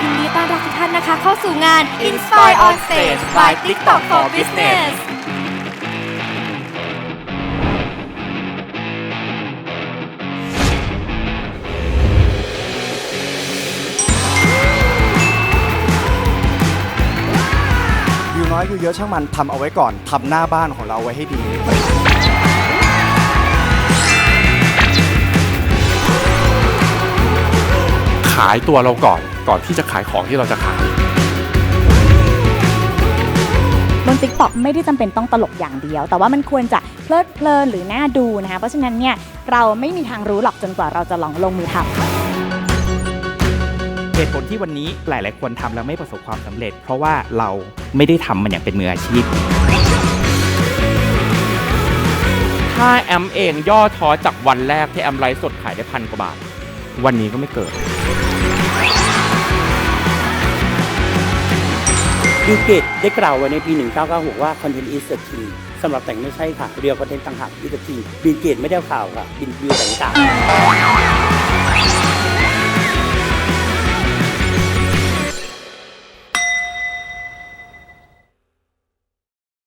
ยินดีต้อนรับทุกท่านนะคะ เข้าสู่งาน Inspire on Stage by TikTok for Business วิวน้อยวิวเยอะช่างมันทำเอาไว้ก่อนทำหน้าบ้านของเราไว้ให้ดี ขายตัวเราก่อนก่อนที่จะขายของที่เราจะขายบน t ิ k t o k ไม่ได้จำเป็นต้องตลกอย่างเดียว แต่ว่ามันควรจะเพลิดเพลินหรือน่าดูนะคะเพราะฉะนั้นเนี่ยเราไม่มีทางรู้หรอกจนกว่าเราจะลองลงมือทำเหตุผลที่วันนี้หลาย ๆ คนทำแล้วไม่ประสบความสำเร็จ เพราะว่าเราไม่ได้ทำมันอย่างเป็นมืออาชีพถ้าแอมเองย่อท้อจากวันแรกที่แอมไลฟ์สดขายได้พันกว่าบาท วันนี้ก็ไม่เกิด บิลเกตได้กล่าวไว้ใน ปี 1996 ว่า Content is the key สำหรับแต่งไม่ใช่ค่ะ เรียวคอนเทนต์ต่างหาก is the key บิลเกตไม่ได้ข่าวค่ะ บิลบิลแต่งต่าง